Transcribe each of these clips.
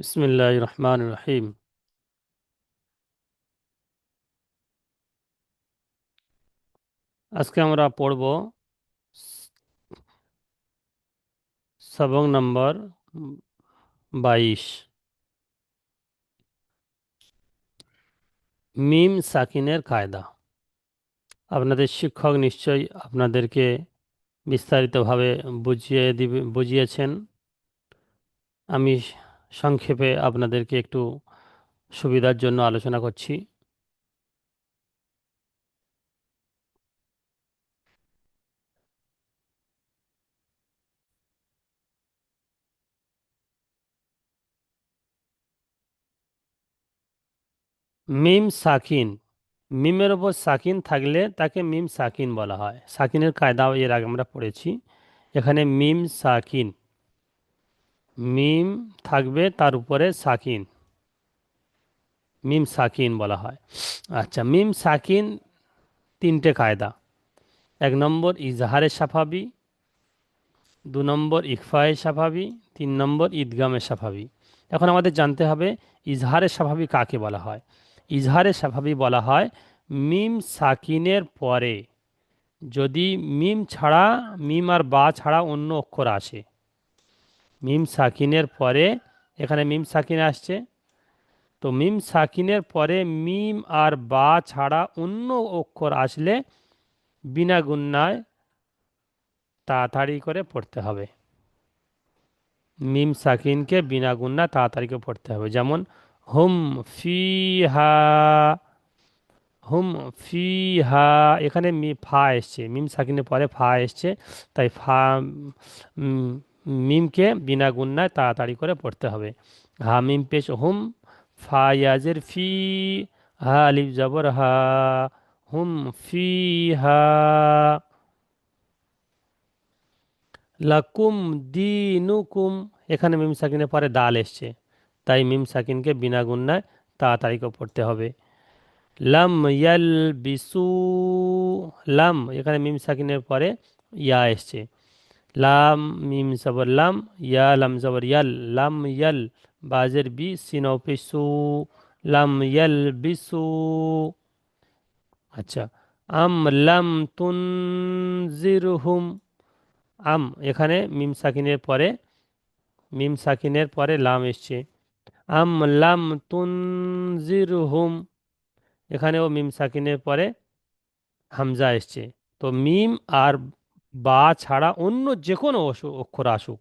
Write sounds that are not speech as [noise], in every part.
বিসমিল্লাহ রহমান রহিম আজকে আমরা পড়ব সবক নম্বর বাইশ। মিম সাকিনের কায়দা। আপনাদের শিক্ষক নিশ্চয়ই আপনাদেরকে বিস্তারিতভাবে বুঝিয়ে দিবে বুঝিয়েছেন। আমি সংক্ষেপে আপনাদেরকে একটু সুবিধার জন্য আলোচনা করছি। মিম সাকিন। মিমের ওপর সাকিন থাকলে তাকে মিম সাকিন বলা হয়। সাকিনের কায়দা এর আগে আমরা পড়েছি। এখানে মিম সাকিন। মিম থাকবে তার উপরে সাকিন। মিম সাকিন বলা হয়। আচ্ছা মিম সাকিন তিনটে কায়দা। এক নম্বর ইজহারে সাফাবি, দু নম্বর ইকফায়ে সাফাবি, তিন নম্বর ঈদগামে সাফাবি। এখন আমাদের জানতে হবে ইজহারে সাফাবি কাকে বলা হয়। ইজহারে সাফাবি বলা হয় মিম সাকিনের পরে। যদি মিম ছাড়া, মিম আর বা ছাড়া অন্য অক্ষর আসে মিম সাকিনের পরে এখানে মিম সাকিন আসছে। তো মিম সাকিনের পরে মিম আর বা ছাড়া অন্য অক্ষর আসলে বিনা গুন্নায় তাড়াতাড়ি করে পড়তে হবে। মিম সাকিনকে বিনা গুন্না তাড়াতাড়ি করে পড়তে হবে। যেমন, হুম ফিহা হুম ফিহা এখানে মি, ফা এসছে। মিম সাকিনের পরে ফা এসছে। তাই ফা মিমকে বিনা গুন্নায় তাড়াতাড়ি করে পড়তে হবে। হা মিম পেশ হুম ফা ইয়াজের ফি হা আলিফ জবর হা হুম ফি হা। লাকুম দিনুকুম। এখানে মিম সাকিনের পরে দাল এসছে। তাই মিম সাকিনকে বিনা গুন্নায় তাড়াতাড়ি করে পড়তে হবে। লাম ইয়াল বিসু লাম, এখানে মিম সাকিনের পরে ইয়া এসছে। লাম মিম জবর লাম ইয়া লাম জবর ইয়াল লাম ইয়াল বাজের বি সিনও পিসু লাম ইয়াল বিসু আচ্ছা আম লাম তুনজিরহুম আম এখানে মিম সাকিনের পরে মিম সাকিনের পরে লাম এসছে আম লাম তুনজিরহুম এখানেও মিম সাকিনের পরে হামজা এসছে তো মিম আর বা ছাড়া অন্য যে কোনো অক্ষর আসুক।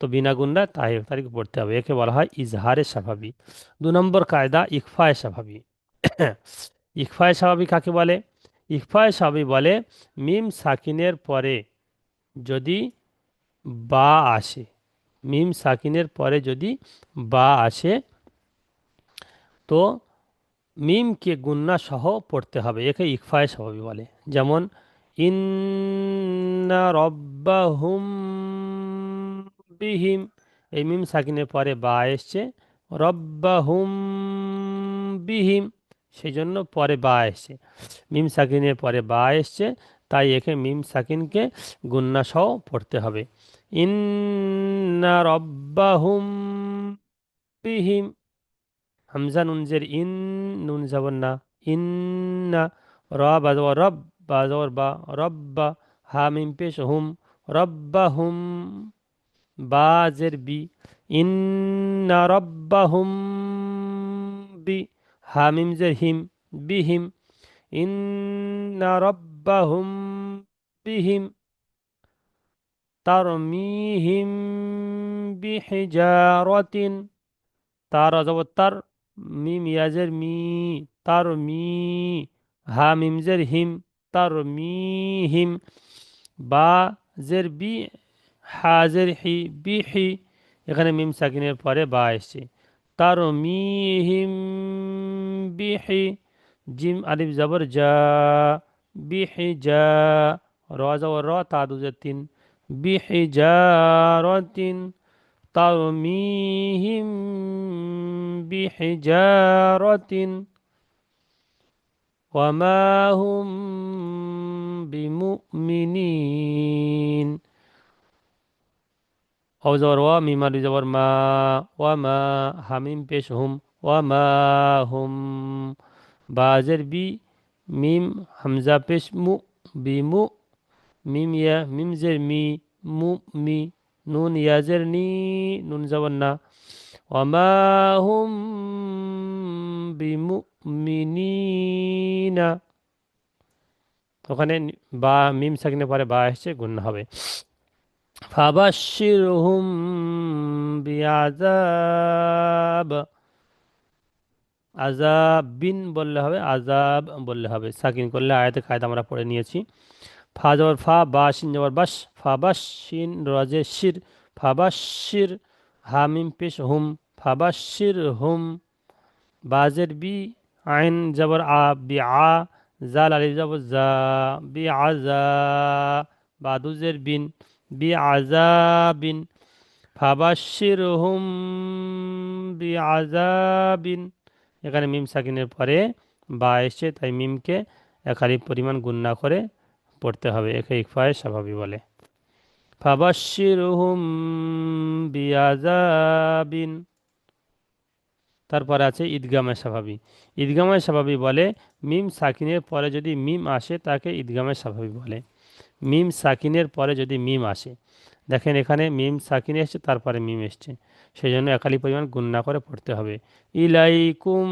তো বিনা গুন্ডা তাই তারিখ পড়তে হবে। একে বলা হয় ইজহারে স্বাভাবিক। দু নম্বর কায়দা ইকফায় স্বাভাবিক। [coughs] ইকফায় স্বাভাবিক কাকে বলে? ইকফায় স্বাভাবিক বলে মিম সাকিনের পরে যদি বা আসে। মিম সাকিনের পরে যদি বা আসে, তো মিমকে গুন্না সহ পড়তে হবে। একে ইকফায় স্বভাবী বলে। যেমন ইন্না রব্বাহুম বিহিম। এই মিম সাকিনের পরে বা এসছে, রব্বাহুম বিহিম সেই জন্য পরে বা এসছে। মিম সাকিনের পরে বা এসছে, তাই একে মিম সাকিনকে গুন্নাসহ পড়তে হবে। ইন্না রব্বাহুম বিহিম, হামজা নুনজের ইন, নুন যাবর না। ইন্না র বাজর রব বাজর বা রব্বা হা মিম পেশ হুম, রব্বা হুম বাজের বি, ইন্না রব্বা হুম বি, হা মিম জের হিম বিহিম ইন্না রব্বা হুম বিহিম তারমিহিম বিহিজারতিন তার অজব তার মিম ইয়াজের মি, তার মি হা মিমজের হিম তার মি হিম বা জের বি হাজের হি বি হি এখানে মিম সাকিনের পরে বা এসছে তার মি হিম বি হি জিম আলিফ জবর যা বি হি যা র জবর র তা দুজের তিন বি হি যা র তিন ترميهم بحجارة وما هم بمؤمنين او زور وا میما دو زور ما وما حمیم پیش هم وما هم بازر بی میم حمزه پیش مو بی مو میم یا میم زر می مو می نون یا زر نی نون زور نا وما هم بمؤمنين বিমুমিনিনা ওখানে বা মিম সাকিনে পরে বা এসছে, গুণ হবে। ফাবাশিরহুম বিআযাব। আজাব বিন বললে হবে আজাব বললে হবে। সাকিন করলে আয়াতে কায়দা আমরা পড়ে নিয়েছি। ফা জবর ফা, বা শিন জবর বাস ফা বাস শিন রজে শির ফা বাশির হামিম পেশ হুম। ফা বাশির হুম বাজের বি আইন জবর আ বি আ জাল আলিফ জবর জা, বি আজা বাদুজের বিন, বি আজা বিন ফাবাশির হুম বি আজা বিন। এখানে মিম সাকিনের পরে বা এসছে তাই মিমকে একারি পরিমাণ গুণ না করে পড়তে হবে একে ইকফায় স্বাভাবিক বলে। ফাবাশির হুম বি আজাবিন তারপরে আছে ঈদগামে স্বাভাবী। ঈদগামে স্বাভাবী বলে মিম সাকিনের পরে যদি মিম আসে তাকে ঈদগামে স্বাভাবী বলে। মিম সাকিনের পরে যদি মিম আসে। দেখেন এখানে মিম সাকিন এসছে, তারপরে মিম এসছে। সেই জন্য একালি পরিমাণ গুণ না করে পড়তে হবে। ইলাইকুম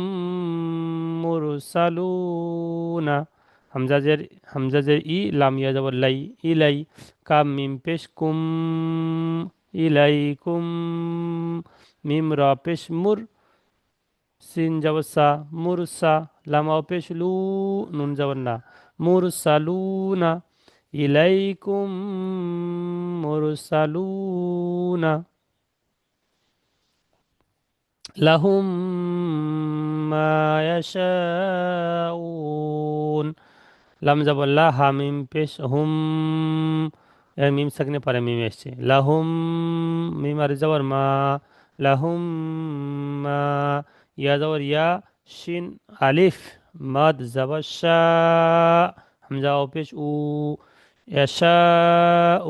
মুরসালুনা। হামজাজের হামজাজের ই লামিয়া যাব লাই ইলাই কাম মিম পেশ কুম, ইলাইকুম মিম র মুর। সিন যাবসা মুরসা লামাও পেশ লু নুন যাবার না ইলাইকুম মুরসালুনা লাহুম মা ইয়াশাউন লাম যাবল্লা হামিম পেশ হুম মিম সাকনে পরে মিম এসছে লাহুম মিম আর যাবার মা লাহুম মা يا دور يا شين ألف مد زبر شاء همزة أو بيش أو. يشاء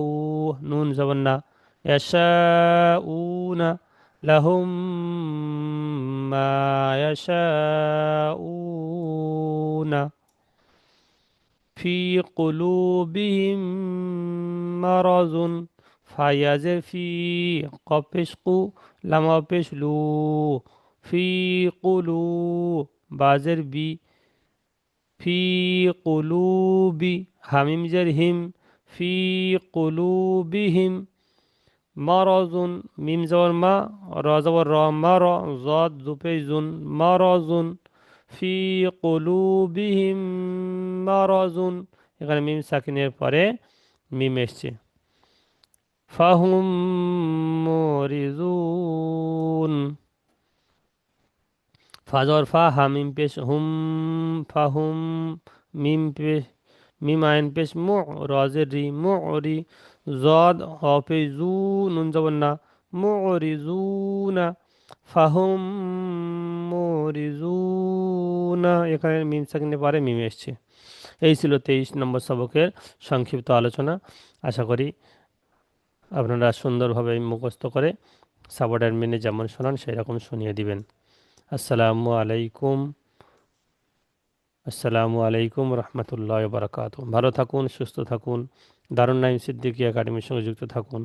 نون زبرنا يشاءون لهم ما. يشاءون في قلوبهم مرض. فيزر في قبشق لما بشلو ফি কুলু বাজের বি। ফি কুলুবি হামিম জের হিম। ফি কুলুবিহিম মারজুন মিম জবর মা, র জবর র মার জদ দুপে জুন মারজুন। ফি কুলুবিহিম মারজুন। এখানে মিম সাকিনের পরে মিম এসছে। ফাহুম মরিজুন। ফাজর ফা হামিম পেশ হুম ফাহুম মিম পেশ মিম আইন পেশ মো রজের রি মু রি জদ হফে জু নুন জবর না মুরিজুনা ফাহুম মুরিজুনা এখানে মিম সাকিনে পারে মিম এসছে। এই ছিল তেইশ নম্বর সবকের সংক্ষিপ্ত আলোচনা। আশা করি আপনারা সুন্দরভাবে মুখস্থ করে সাবর্ডার মেনে যেমন শোনান সেই রকম শুনিয়ে দিবেন। আসসালামু আলাইকুম আসসালামু আলাইকুম রহমতুল্লাহ বারকাত ভালো থাকুন, সুস্থ থাকুন। দারুণ নাইম সিদ্দিকী একাডেমির সঙ্গে যুক্ত থাকুন।